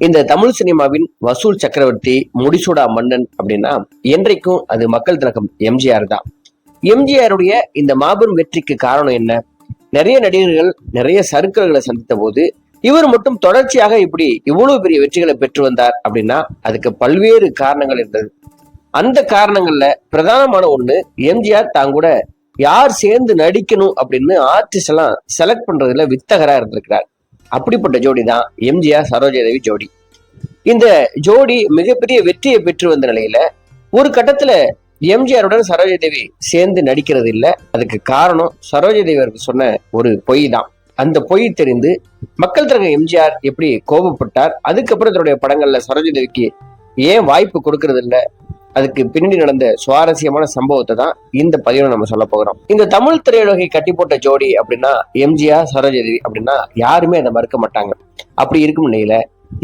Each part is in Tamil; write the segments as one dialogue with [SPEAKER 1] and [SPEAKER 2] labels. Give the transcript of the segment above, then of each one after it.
[SPEAKER 1] இந்த தமிழ் சினிமாவின் வசூல் சக்கரவர்த்தி முடிசூடா மன்னன் அப்படின்னா என்றைக்கும் அது மக்கள் திலகம் எம்ஜிஆர் தான். எம்ஜிஆருடைய இந்த மாபெரும் வெற்றிக்கு காரணம் என்ன? நிறைய நடிகர்கள் நிறைய சறுக்கல்களை சந்தித்த போது இவர் மட்டும் தொடர்ச்சியாக இப்படி இவ்வளவு பெரிய வெற்றிகளை பெற்று வந்தார் அப்படின்னா அதுக்கு பல்வேறு காரணங்கள் இருந்தது. அந்த காரணங்கள்ல பிரதானமான ஒண்ணு எம்ஜிஆர் தான் கூட யார் சேர்ந்து நடிக்கணும் அப்படின்னு ஆர்டிஸ்ட் எல்லாம் செலக்ட் பண்றதுல வித்தகரா இருந்திருக்கிறார். அப்படிப்பட்ட ஜோடி தான் எம்ஜிஆர் சரோஜாதேவி ஜோடி. இந்த ஜோடி மிகப்பெரிய வெற்றியை பெற்று வந்த நிலையில ஒரு கட்டத்துல எம்ஜிஆருடன் சரோஜாதேவி சேர்ந்து நடிக்கிறது இல்ல அதுக்கு காரணம் சரோஜாதேவி அவருக்கு சொன்ன ஒரு பொய் தான். அந்த பொய் தெரிந்து மக்கள் திலக எம்ஜிஆர் எப்படி கோபப்பட்டார் அதுக்கப்புறம் தன்னுடைய படங்கள்ல சரோஜாதேவிக்கு ஏன் வாய்ப்பு கொடுக்கறது இல்ல அதுக்கு பின்னாடி நடந்த சுவாரஸ்யமான சம்பவத்தை தான் இந்த பதிவில் நம்ம சொல்ல போகிறோம் இந்த தமிழ் திரையுலகை கட்டி போட்ட ஜோடி அப்படின்னா எம்ஜிஆர் சரோஜதேவி அப்படின்னா யாருமே அதை மறுக்க மாட்டாங்க. அப்படி இருக்கும் நிலையில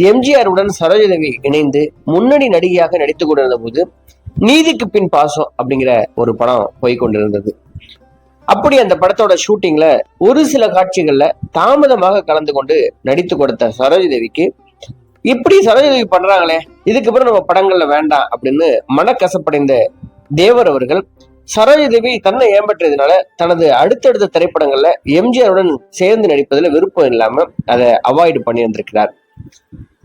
[SPEAKER 1] எம்ஜிஆருடன் சரோஜதேவி இணைந்து முன்னணி நடிகையாக நடித்து கொண்டிருந்த போது நீதிக்கு பின் பாசம் அப்படிங்கிற ஒரு படம் போய்கொண்டிருந்தது அப்படி அந்த படத்தோட ஷூட்டிங்ல ஒரு சில காட்சிகள்ல தாமதமாக கலந்து கொண்டு நடித்து கொடுத்த சரோஜதேவிக்கு இப்படி சரோஜினி பண்றாங்களே இதுக்கு அப்புறம் நம்ம படங்கள்ல வேண்டாம் அப்படின்னு மனக்கசப்படைந்த தேவர் அவர்கள் சரோஜாதேவி தன்னை ஏமாற்றியதுனால தனது அடுத்தடுத்த திரைப்படங்கள்ல எம்ஜிஆருடன் சேர்ந்து நடிப்பதுல விருப்பம் இல்லாம அதை அவாய்டு பண்ணி வந்திருக்கிறார்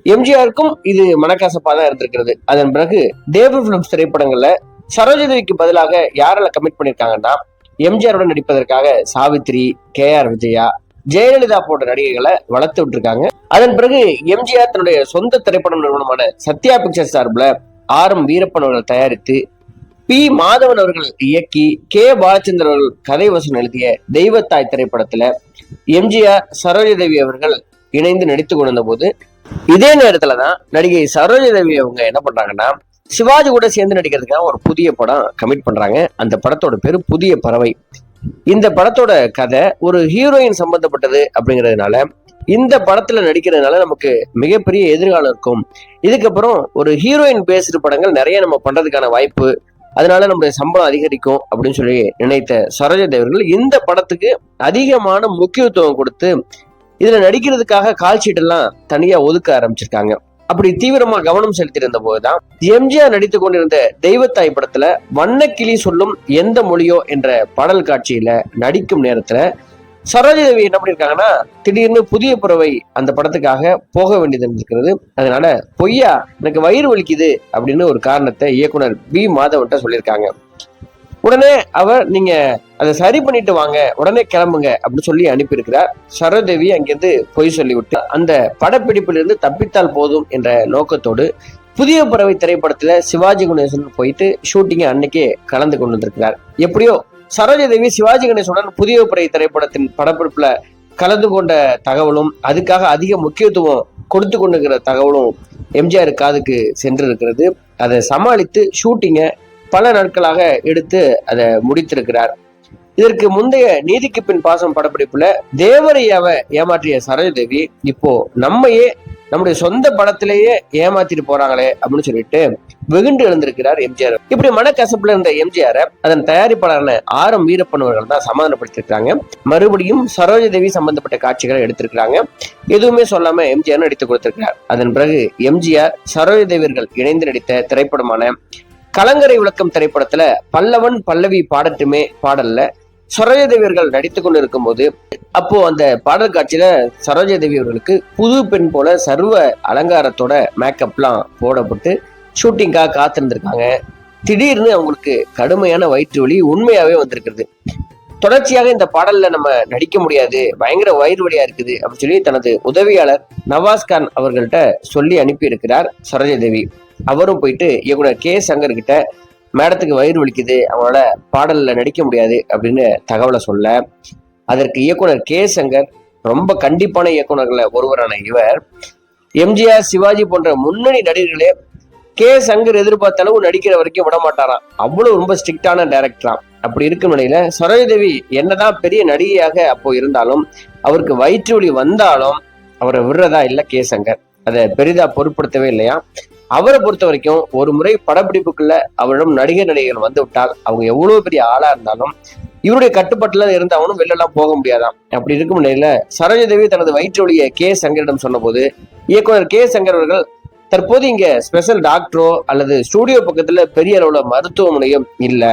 [SPEAKER 1] எம்ஜிஆருக்கும் இது மனக்கசப்பா தான் இருந்திருக்கிறது. அதன் பிறகு தேவர் பிலிம்ஸ் திரைப்படங்கள்ல சரோஜாதேவிக்கு பதிலாக யாரெல்லாம் கமிட் பண்ணிருக்காங்கன்னா எம்ஜிஆருடன் நடிப்பதற்காக சாவித்ரி கே ஆர் விஜயா ஜெயலலிதா போன்ற நடிகைகளை வளர்த்து விட்டுருக்காங்க. அதன் பிறகு எம்ஜிஆர் தன்னுடைய சொந்த திரைப்படம் நிறுவனமான சத்யா பிக்சர்ஸ் சார்பில் ஆர் எம் வீரப்பன் அவர்கள் தயாரித்து பி மாதவன் அவர்கள் இயக்கி கே பாலச்சந்திரன் அவர்கள் கதை வசனம் எழுதிய தெய்வத்தாய் திரைப்படத்துல எம்ஜிஆர் சரோஜாதேவி அவர்கள் இணைந்து நடித்து கொண்டிருந்த போது இதே நேரத்துல தான் நடிகை சரோஜாதேவி அவங்க என்ன பண்றாங்கன்னா சிவாஜி கூட சேர்ந்து நடிக்கிறதுக்காக ஒரு புதிய படம் கமிட் பண்றாங்க. அந்த படத்தோட பேரு புதிய பறவை. இந்த படத்தோட கதை ஒரு ஹீரோயின் சம்பந்தப்பட்டது அப்படிங்கிறதுனால இந்த படத்துல நடிக்கிறதுனால நமக்கு மிகப்பெரிய எதிர்காலம் இருக்கும். இதுக்கப்புறம் ஒரு ஹீரோயின் பேசுற படங்கள் நிறைய நம்ம பண்றதுக்கான வாய்ப்பு அதனால நம்முடைய சம்பளம் அதிகரிக்கும் அப்படின்னு சொல்லி நினைத்த சரோஜா தேவர்கள் இந்த படத்துக்கு அதிகமான முக்கியத்துவம் கொடுத்து இதுல நடிக்கிறதுக்காக கால் சீட்டெல்லாம் எல்லாம் தனியா ஒதுக்க ஆரம்பிச்சிருக்காங்க. அப்படி தீவிரமா கவனம் செலுத்தியிருந்த போதுதான் எம்ஜிஆர் நடித்து கொண்டிருந்த தெய்வத்தாய் படத்துல வண்ணக்கிளி சொல்லும் எந்த மொழியோ என்ற பாடல் காட்சியில நடிக்கும் நேரத்துல சரோஜாதேவி என்ன பண்ணிருக்காங்கன்னா திடீர்னு புதிய புறவை அந்த படத்துக்காக போக வேண்டியது இருந்திருக்கிறது. அதனால பொய்யா எனக்கு வயிறு வலிக்குது அப்படின்னு ஒரு காரணத்தை இயக்குனர் பி மாதவன்ட்ட சொல்லியிருக்காங்க. உடனே அவர் நீங்க அதை சரி பண்ணிட்டு வாங்க உடனே கிளம்புங்க அப்படின்னு சொல்லி அனுப்பியிருக்கிறார். சரோதேவி அங்கிருந்து பொய் சொல்லிவிட்டு அந்த படப்பிடிப்பிலிருந்து தப்பித்தால் போதும் என்ற நோக்கத்தோடு புதிய பறவை திரைப்படத்துல சிவாஜி கணேசன் போயிட்டு ஷூட்டிங் அன்னைக்கே கலந்து கொண்டு வந்திருக்கிறார் எப்படியோ சரோஜதேவி சிவாஜி கணேசனுடன் புதிய பறவை திரைப்படத்தின் படப்பிடிப்புல கலந்து கொண்ட தகவலும் அதுக்காக அதிக முக்கியத்துவம் கொடுத்து கொண்டிருக்கிற தகவலும் எம்ஜிஆர் காதுக்கு சென்று இருக்கிறது அதை சமாளித்து ஷூட்டிங்கை பல நாட்களாக எடுத்து அதை முடித்திருக்கிறார். இதற்கு முந்தைய நீதிக்கு பின் பாசம் படப்பிடிப்புல தேவரையாவ ஏமாற்றிய சரோஜதேவி இப்போ நம்மையே நம்முடைய சொந்த படத்திலேயே ஏமாத்திட்டு போறாங்களே அப்படின்னு சொல்லிட்டு வெகுண்டு எழுந்திருக்கிறார் எம்ஜிஆர். இப்படி மனக்கசப்புல இருந்த எம்ஜிஆர் அதன் தயாரிப்பாளரான ஆர் எம் வீரப்பன் அவர்கள் தான் சமாதானப்படுத்திருக்காங்க மறுபடியும் சரோஜதேவி சம்பந்தப்பட்ட காட்சிகளை எடுத்திருக்கிறாங்க. எதுவுமே சொல்லாம எம்ஜிஆர் நடித்து கொடுத்திருக்கிறார். அதன் பிறகு எம்ஜிஆர் சரோஜதேவியர்கள் இணைந்து நடித்த திரைப்படமான கலங்கரை விளக்கம் திரைப்படத்துல பல்லவன் பல்லவி பாடட்டுமே பாடல்ல சரோஜாதேவியர்கள் நடித்து கொண்டு இருக்கும் போது அப்போ அந்த பாடல் காட்சியில சரோஜாதேவி அவர்களுக்கு புது பெண் போல சர்வ அலங்காரத்தோட மேக்கப்லாம் போடப்பட்டு ஷூட்டிங்காக காத்திருந்திருக்காங்க. திடீர்னு அவங்களுக்கு கடுமையான வயிற்று வலி உண்மையாவே வந்திருக்கிறது. தொடர்ச்சியாக இந்த பாடல்ல நம்ம நடிக்க முடியாது பயங்கர வயிறு வலியா இருக்குது அப்படின்னு சொல்லி தனது உதவியாளர் நவாஸ்கான் அவர்கள்ட்ட சொல்லி அனுப்பி இருக்கிறார் சரோஜாதேவி. அவரும் போயிட்டு இயக்குனர் கே. சங்கர்கிட்ட மேடத்துக்கு வயிறு வலிக்குது அவனால பாடலில் நடிக்க முடியாது அப்படின்னு தகவலை சொல்ல அதற்கு இயக்குனர் கே. சங்கர் ரொம்ப கண்டிப்பான இயக்குனர்களை ஒருவரான இவர் எம்ஜிஆர் சிவாஜி போன்ற முன்னணி நடிகர்களே கே. சங்கர் எதிர்பார்த்த அளவு நடிக்கிற வரைக்கும் விட மாட்டாராம். அவ்வளவு ரொம்ப ஸ்ட்ரிக்டான டைரக்டராம் அப்படி இருக்கும் நிலையில சரோஜதேவி என்னதான் பெரிய நடிகையாக அப்போ இருந்தாலும் அவருக்கு வயிற்று வலி வந்தாலும் அவரை விடுறதா இல்லை கே. சங்கர். அதை பெரிதா பொருட்படுத்தவே இல்லையா? அவரை பொறுத்த வரைக்கும் ஒரு முறை படப்பிடிப்புக்குள்ள அவரிடம் நடிகர் நடிகர்கள் வந்து விட்டால் அவங்க எவ்வளவு பெரிய ஆளா இருந்தாலும் இவருடைய கட்டுப்பாட்டுல இருந்து அவனும் வெளிலலாம் போக முடியாதான். அப்படி இருக்கும் நிலையில சரோஜதேவி தனது வயிற்று வழியை கே சங்கரிடம் சொன்னபோது இயக்குனர் கே சங்கர் அவர்கள் தற்போது இங்க ஸ்பெஷல் டாக்டரோ அல்லது ஸ்டூடியோ பக்கத்துல பெரிய அளவுல மருத்துவமனையும் இல்லை.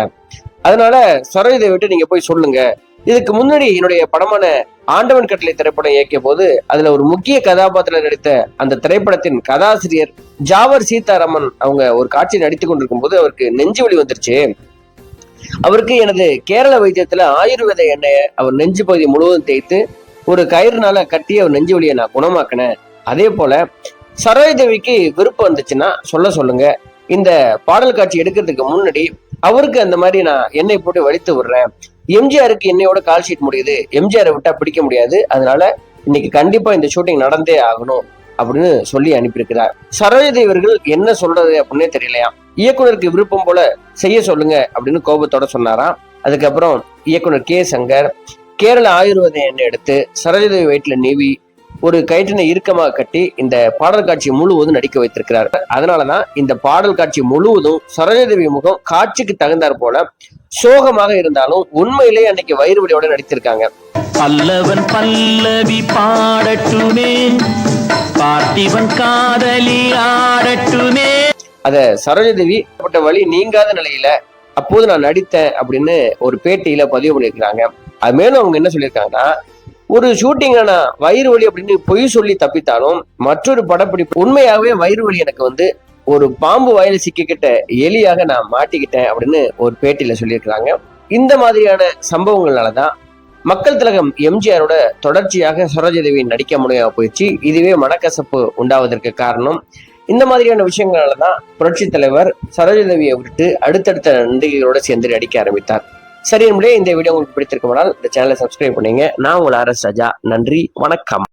[SPEAKER 1] அதனால சரோஜதேவிட்டு நீங்க போய் சொல்லுங்க. இதுக்கு முன்னாடி என்னுடைய படமான ஆண்டவன் கட்டளை திரைப்படம் இயக்கிய போது அதுல ஒரு முக்கிய கதாபாத்திரம் நடித்த அந்த திரைப்படத்தின் கதாசிரியர் ஜாவர் சீதாராமன் அவங்க ஒரு காட்சி நடித்து கொண்டிருக்கும் போது அவருக்கு நெஞ்சு வலி வந்துருச்சு. அவருக்கு எனது கேரள வைத்தியத்துல ஆயுர்வேத எண்ணெயை அவர் நெஞ்சு பகுதி முழுவதும் தேய்த்து ஒரு கயிறுனால கட்டி அவர் நெஞ்சு வலியை நான் குணமாக்கினேன். அதே போல சரோஜ தேவிக்கு விருப்பம் வந்துச்சுன்னா சொல்ல சொல்லுங்க. இந்த பாடல் காட்சி எடுக்கிறதுக்கு முன்னாடி அவருக்கு அந்த மாதிரி நான் எண்ணெய் போட்டு வலித்து விடுறேன். எம்ஜிஆருக்கு என்னையோட கால் ஷீட் முடியுது. எம்ஜிஆரை விட்டா பிடிக்க முடியாது. அதனால இன்னைக்கு கண்டிப்பா இந்த ஷூட்டிங் நடந்தே ஆகணும் அப்படின்னு சொல்லி அனுப்பியிருக்கிறார். சரோஜதி இவர்கள் என்ன சொல்றது அப்படின்னே தெரியலையா? இயக்குனருக்கு விருப்பம் போல செய்ய சொல்லுங்க அப்படின்னு கோபத்தோட சொன்னாராம். அதுக்கப்புறம் இயக்குனர் கே சங்கர் கேரள ஆயுர்வேத எண்ணெய் எடுத்து சரோஜதேவி வயிற்றுல நீவி ஒரு கயிற்றினை இறுக்கமாக கட்டி இந்த பாடல் காட்சி முழுவதும் நடிக்க வைத்திருக்கிறார். அதனாலதான் இந்த பாடல் காட்சி முழுவதும் சரோஜதேவி முகம் காட்சிக்கு தகுந்தாற் போல சோகமாக இருந்தாலும் உண்மையிலேயே அன்னைக்கு வயிறு வலியோட நடித்திருக்காங்க.
[SPEAKER 2] பல்லவன் பல்லவி பாடட்டுமே பார்த்திபன் காதலி ஆடட்டுமே.
[SPEAKER 1] அத சரோஜதேவி பட்ட வழி நீங்காத நிலையில அப்போது நான் நடித்தேன் அப்படின்னு ஒரு பேட்டியில பதிவு பண்ணியிருக்கிறாங்க. அது மேலும் அவங்க என்ன சொல்லியிருக்காங்கன்னா ஒரு ஷூட்டிங்கான வயிறு வலி அப்படின்னு பொய் சொல்லி தப்பித்தாலும் மற்றொரு படப்பிடிப்பு. உண்மையாகவே வயிறு வலி எனக்கு வந்து ஒரு பாம்பு வயல சிக்கிக்கிட்ட எலியாக நான் மாட்டிக்கிட்டேன் அப்படின்னு ஒரு பேட்டியில சொல்லியிருக்கிறாங்க. இந்த மாதிரியான சம்பவங்களாலதான் மக்கள் திலகம் எம்ஜிஆரோட தொடர்ச்சியாக சரோஜதேவி நடிக்க முடியாம போயிடுச்சு. இதுவே மனக்கசப்பு உண்டாவதற்கு காரணம். இந்த மாதிரியான விஷயங்களால தான் புரட்சி தலைவர் சரோஜதேவியை விட்டு அடுத்தடுத்த நடிகைகளோட சேர்ந்து நடிக்க ஆரம்பித்தார். சரி நம்மளே இந்த வீடியோ உங்களுக்கு பிடித்திருக்குமானால் இந்த சேனலை சப்ஸ்கிரைப் பண்ணீங்க. நான் உங்கள் ஆர் எஸ் ராஜா. நன்றி. வணக்கம்.